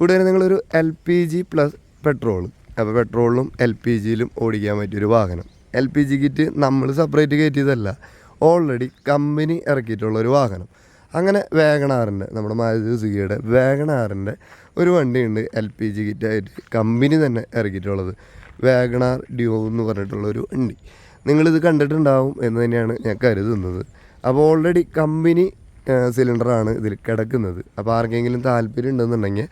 ഇവിടെ നിങ്ങളൊരു L P G plus petrol അപ്പോൾ പെട്രോളിലും എൽ പി ജിയിലും ഓടിക്കാൻ പറ്റിയൊരു വാഹനം. എൽ പി ജി കിറ്റ് നമ്മൾ സെപ്പറേറ്റ് കയറ്റിയതല്ല. ഓൾറെഡി കമ്പനി ഇറക്കിയിട്ടുള്ള ഒരു വാഹനം. അങ്ങനെ വേഗണാറിന്റെ നമ്മുടെ മാരുതി സുഖിയുടെ വേഗണാറിന്റെ ഒരു വണ്ടിയുണ്ട് എൽ പി ജി കിറ്റായിട്ട് കമ്പനി തന്നെ ഇറക്കിയിട്ടുള്ളത്. വേഗണാർ ഡ്യൂ എന്ന് പറഞ്ഞിട്ടുള്ള ഒരു വണ്ടി. നിങ്ങളിത് കണ്ടിട്ടുണ്ടാവും എന്ന് തന്നെയാണ് ഞാൻ കരുതുന്നത്. അപ്പോൾ ഓൾറെഡി കമ്പനി സിലിണ്ടറാണ് ഇതിൽ കിടക്കുന്നത്. അപ്പോൾ ആർക്കെങ്കിലും താല്പര്യം ഉണ്ടെന്നുണ്ടെങ്കിൽ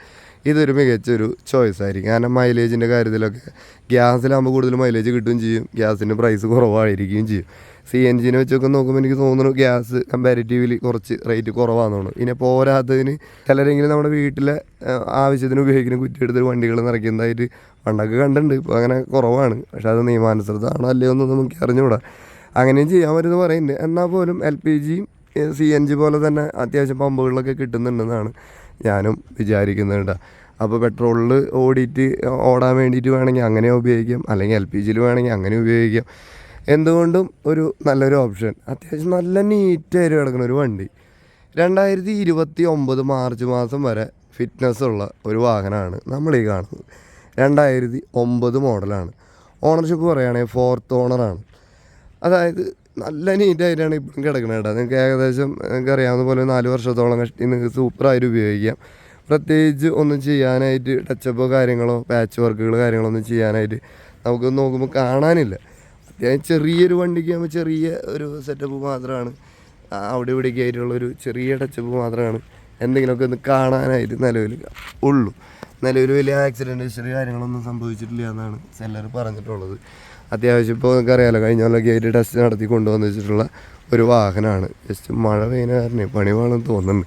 ഇതൊരു മികച്ചൊരു ചോയ്സ് ആയിരിക്കും. കാരണം മൈലേജിന്റെ കാര്യത്തിലൊക്കെ ഗ്യാസിലാകുമ്പോൾ കൂടുതൽ മൈലേജ് കിട്ടുകയും ചെയ്യും. ഗ്യാസിന്റെ പ്രൈസ് കുറവായിരിക്കുകയും ചെയ്യും. സി എൻ ജിനെ വെച്ചൊക്കെ നോക്കുമ്പോൾ എനിക്ക് തോന്നുന്നു ഗ്യാസ് കമ്പാരിറ്റീവ്ലി കുറച്ച് റേറ്റ് കുറവാണെന്ന് തോന്നുന്നു ഇനി പോരാത്തതിന് ചിലരെങ്കിലും നമ്മുടെ വീട്ടിലെ ആവശ്യത്തിന് ഉപയോഗിക്കുന്ന കുറ്റിയെടുത്തൊരു വണ്ടികൾ നിറയ്ക്കുന്നതായിട്ട് പണ്ടൊക്കെ കണ്ടിട്ടുണ്ട്. ഇപ്പോൾ അങ്ങനെ കുറവാണ്. പക്ഷേ അത് നിയമാനുസൃതമാണോ അല്ലയോ എന്നൊന്നും നമുക്ക് അറിഞ്ഞുകൂടാ അങ്ങനെയും ചെയ്യാൻ പറ്റുമെന്ന് പറയുന്നുണ്ട്. എന്നാൽ പോലും എൽ പി ജിയും സി എൻ ജി പോലെ തന്നെ അത്യാവശ്യം പമ്പുകളിലൊക്കെ കിട്ടുന്നുണ്ടെന്നാണ് ഞാനും വിചാരിക്കുന്നുണ്ട്. അപ്പോൾ പെട്രോളിൽ ഓടിയിട്ട് ഓടാൻ വേണ്ടിയിട്ട് വേണമെങ്കിൽ അങ്ങനെ ഉപയോഗിക്കാം. അല്ലെങ്കിൽ എൽ പി ജിയിൽ വേണമെങ്കിൽ അങ്ങനെ ഉപയോഗിക്കാം. എന്തുകൊണ്ടും ഒരു നല്ലൊരു ഓപ്ഷൻ. അത്യാവശ്യം നല്ല നീറ്റായിട്ട് കിടക്കുന്ന ഒരു വണ്ടി. രണ്ടായിരത്തി ഇരുപത്തി ഒമ്പത് മാർച്ച് മാസം വരെ ഫിറ്റ്നസ് ഉള്ള ഒരു വാഹനമാണ് നമ്മൾ ഈ കാണുന്നത്. രണ്ടായിരത്തി ഒമ്പത് മോഡലാണ്. ഓണർഷിപ്പ് പറയുകയാണെങ്കിൽ ഫോർത്ത് ഓണറാണ് അതായത് നല്ല നീറ്റായിട്ടാണ് ഇപ്പം കിടക്കുന്നത് കേട്ടോ. നിങ്ങൾക്ക് ഏകദേശം നിങ്ങൾക്ക് അറിയാവുന്ന പോലെ നാല് വർഷത്തോളം കഷ്ടി നിങ്ങൾക്ക് സൂപ്പറായിട്ട് ഉപയോഗിക്കാം. പ്രത്യേകിച്ച് ഒന്നും ചെയ്യാനായിട്ട് ടച്ചപ്പോ കാര്യങ്ങളോ പാച്ച് വർക്കുകൾ കാര്യങ്ങളോ ഒന്നും ചെയ്യാനായിട്ട് നമുക്ക് നോക്കുമ്പോൾ കാണാനില്ല. അത്യാവശ്യം ചെറിയൊരു വണ്ടിക്ക് ആകുമ്പോൾ ചെറിയ ഒരു സെറ്റപ്പ് മാത്രമാണ് അവിടെ ഇവിടേക്ക് ആയിട്ടുള്ളൊരു ചെറിയ ടച്ചപ്പ് മാത്രമാണ് എന്തെങ്കിലുമൊക്കെ ഒന്ന് കാണാനായിട്ട് നിലവിൽ ഉള്ളൂ. നിലവിൽ വലിയ ആക്സിഡന്റ് ഹിസ്റ്ററി കാര്യങ്ങളൊന്നും സംഭവിച്ചിട്ടില്ല എന്നാണ് സെല്ലർ പറഞ്ഞിട്ടുള്ളത്. അത്യാവശ്യം ഇപ്പോൾ നിങ്ങൾക്ക് അറിയാമല്ലോ കഴിഞ്ഞ കൊല്ലം ഗേറ്റ് ടെസ്റ്റ് നടത്തി കൊണ്ടുവന്ന് വെച്ചിട്ടുള്ള ഒരു വാഹനമാണ് ജസ്റ്റ് മഴ പെയ്യുന്ന കാരണം പണി വേണമെന്ന് തോന്നുന്നു.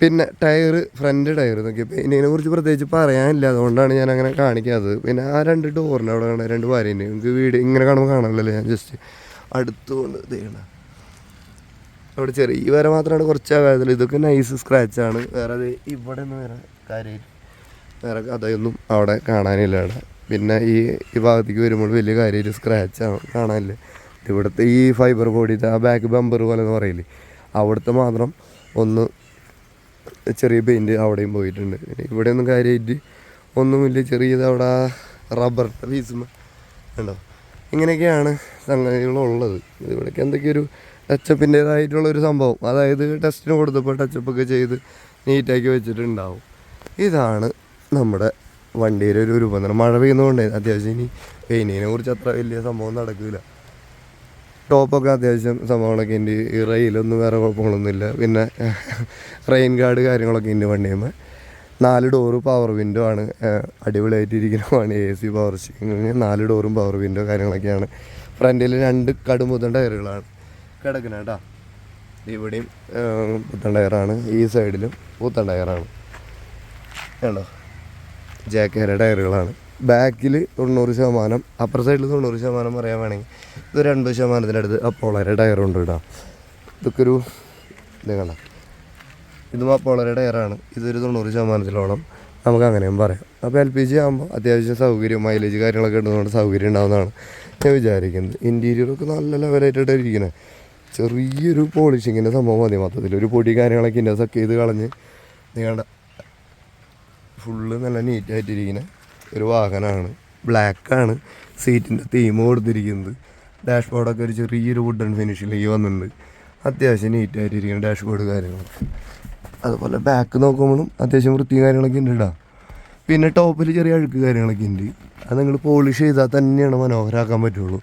പിന്നെ ടയർ ഫ്രണ്ട് ടയർ നോക്കിയപ്പോൾ ഇതിനെ കുറിച്ച് പ്രത്യേകിച്ച് പറയാനില്ല. അതുകൊണ്ടാണ് ഞാൻ അങ്ങനെ കാണിക്കാത്തത്. പിന്നെ ആ രണ്ട് ഡോറിന്റെ അവിടെ കാണാൻ രണ്ട് വാരിന്റെ നിങ്ങൾക്ക് വീട് ഇങ്ങനെ കാണുമ്പോൾ കാണാനല്ലോ ഞാൻ ജസ്റ്റ് അടുത്തുകൊണ്ട് ചെയ്യണം അവിടെ ചെറിയ വര മാത്രമാണ് കുറച്ച് ആകാതെ ഇതൊക്കെ നൈസ് സ്ക്രാച്ചാണ് വേറെ അത് ഇവിടെ നിന്ന് വേറെ കാര്യമായിട്ട് വേറെ കഥയൊന്നും അവിടെ കാണാനില്ല അവിടെ. പിന്നെ ഈ ഈ ഭാഗത്തേക്ക് വരുമ്പോൾ വലിയ കാര്യമായിട്ട് സ്ക്രാച്ചാണ് കാണാനില്ല? ഇവിടുത്തെ ഈ ഫൈബർ ബോഡിയുടെ ആ ബാക്ക് ബമ്പർ പോലെ എന്ന് പറയില്ലേ? അവിടുത്തെ മാത്രം ഒന്ന് ചെറിയ പെയിന്റ് അവിടെയും പോയിട്ടുണ്ട്. ഇവിടെ ഇവിടെയൊന്നും കാര്യമായിട്ട് ഒന്നുമില്ല. ചെറിയത് അവിടെ ആ റബ്ബർ പീസും ഉണ്ടോ? ഇങ്ങനെയൊക്കെയാണ് സംഗതികളുള്ളത്. ഇവിടേക്ക് എന്തൊക്കെയൊരു ടച്ചപ്പിന്റേതായിട്ടുള്ള ഒരു സംഭവം. അതായത് ടെസ്റ്റിന് കൊടുത്തപ്പോൾ ടച്ചപ്പൊക്കെ ചെയ്ത് നീറ്റാക്കി വെച്ചിട്ടുണ്ടാവും. ഇതാണ് നമ്മുടെ വണ്ടിയുടെ ഒരു രൂപം മഴ പെയ്യുന്നതുകൊണ്ട് അത്യാവശ്യം ഇനി പെയിനിനെ കുറിച്ച് അത്ര വലിയ സംഭവം നടക്കില്ല ടോപ്പൊക്കെ അത്യാവശ്യം സംഭവങ്ങളൊക്കെ ഉണ്ട്. ഈ റെയിലൊന്നും വേറെ കുഴപ്പങ്ങളൊന്നുമില്ല. പിന്നെ റെയിൻ ഗാർഡ് കാര്യങ്ങളൊക്കെ ഉണ്ട് വണ്ടിയുമ്പോൾ നാല് ഡോറ് പവർ വിൻഡോ ആണ്. അടിപൊളിയായിട്ടിരിക്കുന്നതാണ് അടിപൊളിയായിട്ട് എ സി പവർ സ്റ്റിങ് നാല് ഡോറും പവർ വിൻഡോ കാര്യങ്ങളൊക്കെയാണ്. ഫ്രണ്ടിൽ രണ്ട് കടുമുത്തൻ ടയറുകളാണ് കിടക്കുന്നത് കേട്ടോ. ഇവിടെയും പുത്തൻ ടയറാണ് ഈ സൈഡിലും പുത്തൻ ടയറാണ് കണ്ടോ? ജാക്കേര ടയറുകളാണ്. ബാക്കിൽ തൊണ്ണൂറ് ശതമാനം അപ്പർ സൈഡിൽ തൊണ്ണൂറ് ശതമാനം പറയാൻ വേണമെങ്കിൽ ഇത് ഒരു എൺപത് ശതമാനത്തിന്റെ അടുത്ത് അപ്പോളരെ ടയറുണ്ട് കേട്ടോ. ഇതൊക്കെ ഒരു ഇത് കണ്ട? ഇതും അപ്പോളരെ ടയറാണ്. ഇതൊരു തൊണ്ണൂറ് ശതമാനത്തിലോളം നമുക്ക് അങ്ങനെയും പറയാം. അപ്പോൾ എൽ പി ജി ആകുമ്പോൾ അത്യാവശ്യം സൗകര്യം മൈലേജ് കാര്യങ്ങളൊക്കെ ഇടുന്നതുകൊണ്ട് സൗകര്യം ഉണ്ടാകുന്നതാണ് ഞാൻ വിചാരിക്കുന്നത്. ഇന്റീരിയറൊക്കെ നല്ല ലെവലായിട്ടാണ് ഇരിക്കുന്നത് ചെറിയൊരു പോളിഷിങ്ങിന്റെ സംഭവം മതി മൊത്തത്തിൽ ഒരു പൊടി കാര്യങ്ങളൊക്കെ ഇന്റെ സക്ക് ചെയ്ത് കളഞ്ഞ്. നീണ്ട ഫുള്ള് നല്ല നീറ്റായിട്ടിരിക്കുന്ന ഒരു വാഹനമാണ് ബ്ലാക്കാണ് സീറ്റിന്റെ തീം കൊടുത്തിരിക്കുന്നത്. ഡാഷ്ബോർഡൊക്കെ ഒരു ചെറിയൊരു വുഡൻ ഫിനിഷിലേക്ക് വന്നിട്ടുണ്ട്. അത്യാവശ്യം നീറ്റായിട്ടിരിക്കുന്ന ഡാഷ്ബോർഡ് കാര്യങ്ങളൊക്കെ. അതുപോലെ ബാക്ക് നോക്കുമ്പോഴും അത്യാവശ്യം വൃത്തി കാര്യങ്ങളൊക്കെ ഉണ്ട് കേട്ടോ പിന്നെ ടോപ്പിൽ ചെറിയ അഴുക്ക് കാര്യങ്ങളൊക്കെ ഉണ്ട്. അത് നിങ്ങൾ പോളിഷ് ചെയ്താൽ തന്നെയാണ് മനോഹരമാക്കാൻ പറ്റുള്ളൂ.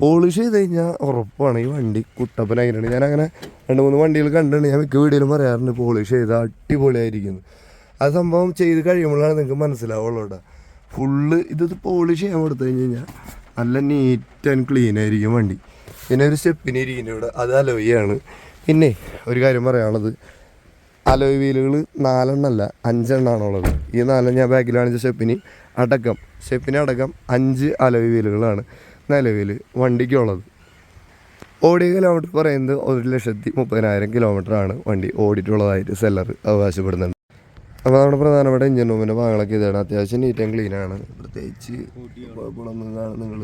പോളിഷ് ചെയ്ത് കഴിഞ്ഞാൽ ഉറപ്പാണ് ഈ വണ്ടി കുട്ടപ്പനായിട്ടുണ്ട് ഞാൻ അങ്ങനെ രണ്ട് മൂന്ന് വണ്ടികൾ കണ്ടിട്ടുണ്ട്. ഞാൻ മിക്ക വീഡിയോയിലും പറയാറുണ്ട് പോളിഷ് ചെയ്താൽ അടിപൊളിയായിരിക്കുന്നു ആ സംഭവം ചെയ്ത് കഴിയുമ്പോഴാണ് നിങ്ങൾക്ക് മനസ്സിലാവുള്ളൂ കേട്ടോ ഫുള്ള് ഇത് പോളിഷ് ചെയ്യാൻ കൊടുത്തു കഴിഞ്ഞ് കഴിഞ്ഞാൽ നല്ല നീറ്റ് ആൻഡ് ക്ലീൻ ആയിരിക്കും വണ്ടി. പിന്നെ ഒരു സ്റ്റെപ്പിന് ഇരിക്കുന്നത് ഇവിടെ. അത് അലോയാണ് പിന്നെ ഒരു കാര്യം പറയാനുള്ളത്. അലോയ് വീലുകൾ നാലെണ്ണമല്ല അഞ്ചെണ്ണമാണുള്ളത് ഈ നാലെണ്ണം ഞാൻ ബാക്കിൽ കാണിച്ച സ്റ്റെപ്പിന്. അടക്കം. സ്റ്റെപ്പിന് അടക്കം അഞ്ച് അലോയ് വീലുകളാണ് നിലവിൽ വണ്ടിക്കുള്ളത്. ഓടിയ കിലോമീറ്റർ പറയുന്നത് ഒരു ലക്ഷത്തി മുപ്പതിനായിരം കിലോമീറ്ററാണ് വണ്ടി ഓടിയിട്ടുള്ളതായിട്ട് സെല്ലർ അവകാശപ്പെടുന്നുണ്ട്. അപ്പോൾ നമ്മുടെ പ്രധാനപ്പെട്ട എഞ്ചിൻ റൂമിന്റെ ഭാഗങ്ങളൊക്കെ ഇതാണ്. അത്യാവശ്യം നീറ്റ് ആൻഡ് ക്ലീൻ ആണ്. പ്രത്യേകിച്ച് കുഴപ്പങ്ങളൊന്നും നിങ്ങൾ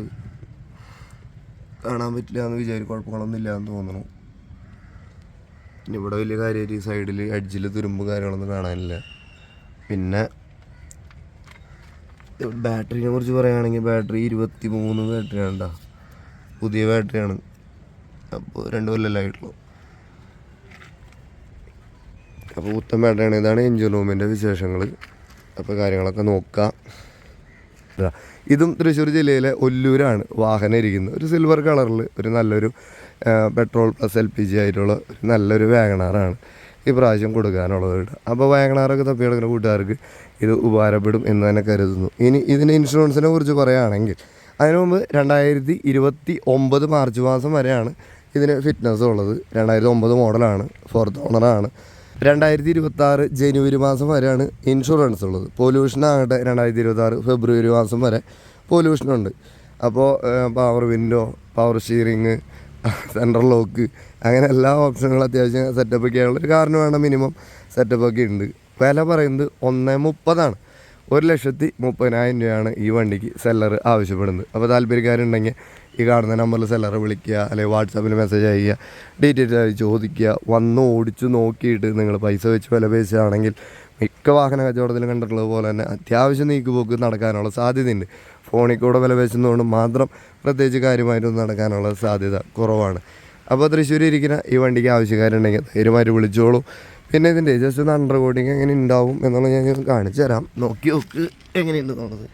കാണാൻ പറ്റില്ല എന്ന് വിചാരിക്കും കുഴപ്പങ്ങളൊന്നും ഇല്ല എന്ന് തോന്നുന്നു. പിന്നെ ഇവിടെ വലിയ കാര്യമായിട്ട് ഈ സൈഡിൽ അഡ്ജിൽ തുരുമ്പ് കാര്യങ്ങളൊന്നും കാണാനില്ല. പിന്നെ ബാറ്ററിനെ കുറിച്ച് പറയുകയാണെങ്കിൽ ബാറ്ററി ഇരുപത്തി മൂന്ന് ബാറ്ററിയാണ് പുതിയ ബാറ്ററിയാണ് അപ്പോൾ രണ്ട് കൊല്ലമായിട്ടുള്ളൂ അപ്പോൾ ബാറ്ററിയാണ് ഇതാണ് എൻജിൻ റൂമിന്റെ വിശേഷങ്ങൾ അപ്പോൾ കാര്യങ്ങളൊക്കെ നോക്കാം. ഇതാ. തൃശ്ശൂർ ജില്ലയിലെ ഒല്ലൂരാണ് വാഹനം ഇരിക്കുന്നത്. ഒരു സിൽവർ കളറിൽ ഒരു നല്ലൊരു petrol plus L P G ആയിട്ടുള്ള ഒരു നല്ലൊരു വാഗണാറാണ് ഈ പ്രാവശ്യം കൊടുക്കാനുള്ളത്. അപ്പോൾ വാഗണാറൊക്കെ തപ്പിയെടുക്കുന്ന കൂട്ടുകാർക്ക് ഇത് ഉപകാരപ്പെടും എന്ന് തന്നെ കരുതുന്നു. ഇനി ഇതിന്റെ ഇൻഷുറൻസിനെ കുറിച്ച് പറയുകയാണെങ്കിൽ അതിനു മുമ്പ് രണ്ടായിരത്തി ഇരുപത്തി ഒമ്പത് മാർച്ച് മാസം വരെയാണ് ഇതിന് ഫിറ്റ്നസ് ഉള്ളത്. രണ്ടായിരത്തി ഒമ്പത് മോഡലാണ് ഫോർത്ത് ഓണറാണ് രണ്ടായിരത്തി ഇരുപത്തി ആറ് ജനുവരി മാസം വരെയാണ് ഇൻഷുറൻസ് ഉള്ളത്. പൊല്യൂഷൻ ആകട്ടെ രണ്ടായിരത്തി ഇരുപത്തി ആറ് ഫെബ്രുവരി മാസം വരെ പൊല്യൂഷനുണ്ട് അപ്പോൾ power window power steering central lock അങ്ങനെ എല്ലാ ഓപ്ഷനുകളും അത്യാവശ്യം സെറ്റപ്പ് ഒക്കെയാണുള്ള ഒരു കാറിന് വേണം മിനിമം സെറ്റപ്പ് ഒക്കെ ഉണ്ട്. വില പറയുന്നത് ഒന്ന് മുപ്പതാണ്. ഒരു ലക്ഷത്തി മുപ്പതിനായിരം രൂപയാണ് ഈ വണ്ടിക്ക് സെല്ലർ ആവശ്യപ്പെടുന്നത്. അപ്പോൾ താല്പര്യക്കാരുണ്ടെങ്കിൽ ഈ കാണുന്ന നമ്പറിൽ സെല്ലറെ വിളിക്കുക അല്ലെങ്കിൽ വാട്സാപ്പിൽ മെസ്സേജ് അയക്കുക ഡീറ്റെയിൽസ് ചോദിക്കുക വന്ന് ഓടിച്ച് നോക്കിയിട്ട് നിങ്ങൾ പൈസ വെച്ച് വില പേശുകയാണെങ്കിൽ മിക്ക വാഹന കച്ചവടത്തിലും കണ്ടിട്ടുള്ളത് പോലെ തന്നെ അത്യാവശ്യം നീക്കുപോക്ക് നടക്കാനുള്ള സാധ്യതയുണ്ട്. ഫോണിൽ കൂടെ വില പേശുന്നതുകൊണ്ട് മാത്രം പ്രത്യേകിച്ച് കാര്യമായിട്ടൊന്നും നടക്കാനുള്ള സാധ്യത കുറവാണ്. അപ്പോൾ തൃശ്ശൂരിൽ ഇരിക്കുന്ന ഈ വണ്ടിക്ക് ആവശ്യക്കാരുണ്ടെങ്കിൽ ധൈര്യമായിട്ട് വിളിച്ചോളൂ. പിന്നെ ഇതിന്റെ ജസ്റ്റ് ഒന്ന് അണ്ടർ കോഡിങ് എങ്ങനെ ഉണ്ടാവും എന്നുള്ളത് ഞാൻ കാണിച്ചു തരാം നോക്കി നോക്ക് എങ്ങനെയുണ്ട് എന്നുള്ളത്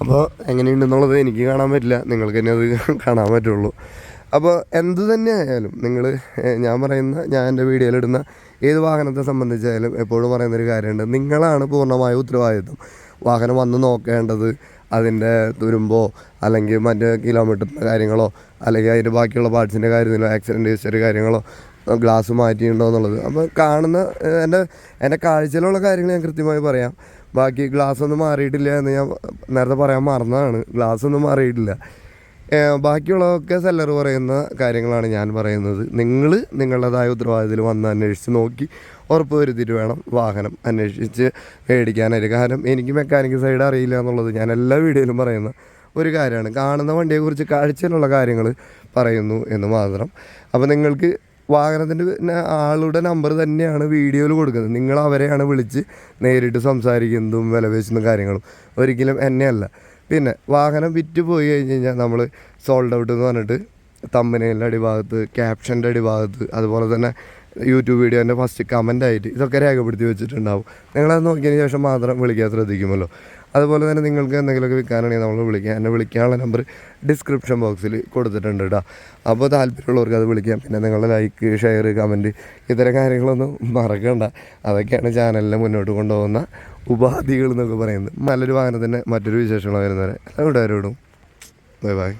അപ്പോൾ എങ്ങനെയുണ്ടെന്നുള്ളത് എനിക്ക് കാണാൻ പറ്റില്ല. നിങ്ങൾക്ക് തന്നെ അത് കാണാൻ പറ്റുള്ളൂ. അപ്പോൾ എന്ത് തന്നെ ആയാലും നിങ്ങൾ ഞാൻ പറയുന്ന ഞാൻ എന്റെ വീഡിയോയിലിടുന്ന ഏത് വാഹനത്തെ സംബന്ധിച്ചായാലും എപ്പോഴും പറയുന്നൊരു കാര്യമുണ്ട്. നിങ്ങളാണ് പൂർണമായ ഉത്തരവാദിത്വം. വാഹനം വന്ന് നോക്കേണ്ടത് അതിന്റെ തുരുമ്പോ അല്ലെങ്കിൽ മറ്റ് കിലോമീറ്ററിന്റെ കാര്യങ്ങളോ അല്ലെങ്കിൽ അതിന്റെ ബാക്കിയുള്ള പാർട്സിന്റെ കാര്യത്തിലോ ആക്സിഡന്റ് ഹിസ്റ്ററി കാര്യങ്ങളോ ഗ്ലാസ് മാറ്റിയിട്ടുണ്ടോ എന്നുള്ളത്. അപ്പോൾ കാണുന്ന എന്റെ എന്റെ കാഴ്ചയിലുള്ള കാര്യങ്ങൾ ഞാൻ കൃത്യമായി പറയാം. ബാക്കി ഗ്ലാസ് ഒന്നും മാറിയിട്ടില്ല എന്ന് ഞാൻ നേരത്തെ പറയാൻ മറന്നതാണ്. ഗ്ലാസ് ഒന്നും മാറിയിട്ടില്ല. ബാക്കിയുള്ളതൊക്കെ സെല്ലർ പറയുന്ന കാര്യങ്ങളാണ് ഞാൻ പറയുന്നത്. നിങ്ങൾ നിങ്ങളുടേതായ ഉത്തരവാദിത്തത്തിൽ വന്ന് അന്വേഷിച്ച് നോക്കി ഉറപ്പ് വരുത്തിയിട്ട് വേണം വാഹനം അന്വേഷിച്ച് മേടിക്കാനായിട്ട്. കാരണം എനിക്ക് മെക്കാനിക് സൈഡ് അറിയില്ല എന്നുള്ളത് ഞാൻ എല്ലാ വീഡിയോയിലും പറയുന്ന ഒരു കാര്യമാണ്. കാണുന്ന വണ്ടിയെക്കുറിച്ച് കാഴ്ചയിലുള്ള കാര്യങ്ങൾ പറയുന്നു എന്ന് മാത്രം. അപ്പോൾ നിങ്ങൾക്ക് വാഹനത്തിന്റെ പിന്നെ ആളുടെ നമ്പർ തന്നെയാണ് വീഡിയോയിൽ കൊടുക്കുന്നത്. നിങ്ങൾ അവരെയാണ് വിളിച്ച് നേരിട്ട് സംസാരിക്കുന്നതും വില കാര്യങ്ങളും ഒരിക്കലും എന്നെയല്ല. പിന്നെ വാഹനം വിറ്റ് പോയി കഴിഞ്ഞ് കഴിഞ്ഞാൽ നമ്മൾ സോൾഡ് ഔട്ട് എന്ന് പറഞ്ഞിട്ട് തമ്മനയിലെ അടിഭാഗത്ത് ക്യാപ്ഷന്റെ അടിഭാഗത്ത് അതുപോലെ തന്നെ യൂട്യൂബ് വീഡിയോന്റെ ഫസ്റ്റ് കമന്റ് ആയിട്ട് ഇതൊക്കെ രേഖപ്പെടുത്തി വെച്ചിട്ടുണ്ടാവും. നിങ്ങളത് നോക്കിയതിന് ശേഷം മാത്രം വിളിക്കാൻ ശ്രദ്ധിക്കുമല്ലോ. അതുപോലെ തന്നെ നിങ്ങൾക്ക് എന്തെങ്കിലുമൊക്കെ വിൽക്കാനാണെങ്കിൽ നമ്മൾ വിളിക്കാം. എന്നെ വിളിക്കാനുള്ള നമ്പർ ഡിസ്ക്രിപ്ഷൻ ബോക്സിൽ കൊടുത്തിട്ടുണ്ട് കേട്ടോ അപ്പോൾ താല്പര്യമുള്ളവർക്ക് അത് വിളിക്കാം. പിന്നെ നിങ്ങളുടെ ലൈക്ക് ഷെയർ കമന്റ് ഇത്തരം കാര്യങ്ങളൊന്നും മറക്കണ്ട. അതൊക്കെയാണ് ചാനലിനെ മുന്നോട്ട് കൊണ്ടുപോകുന്ന ഉപാധികൾ എന്നൊക്കെ പറയുന്നത്. നല്ലൊരു വാഹനത്തിന്റെ മറ്റൊരു വിശേഷങ്ങൾ വരുന്നവരെ അവിടെ എല്ലാവരും ബൈ ബൈ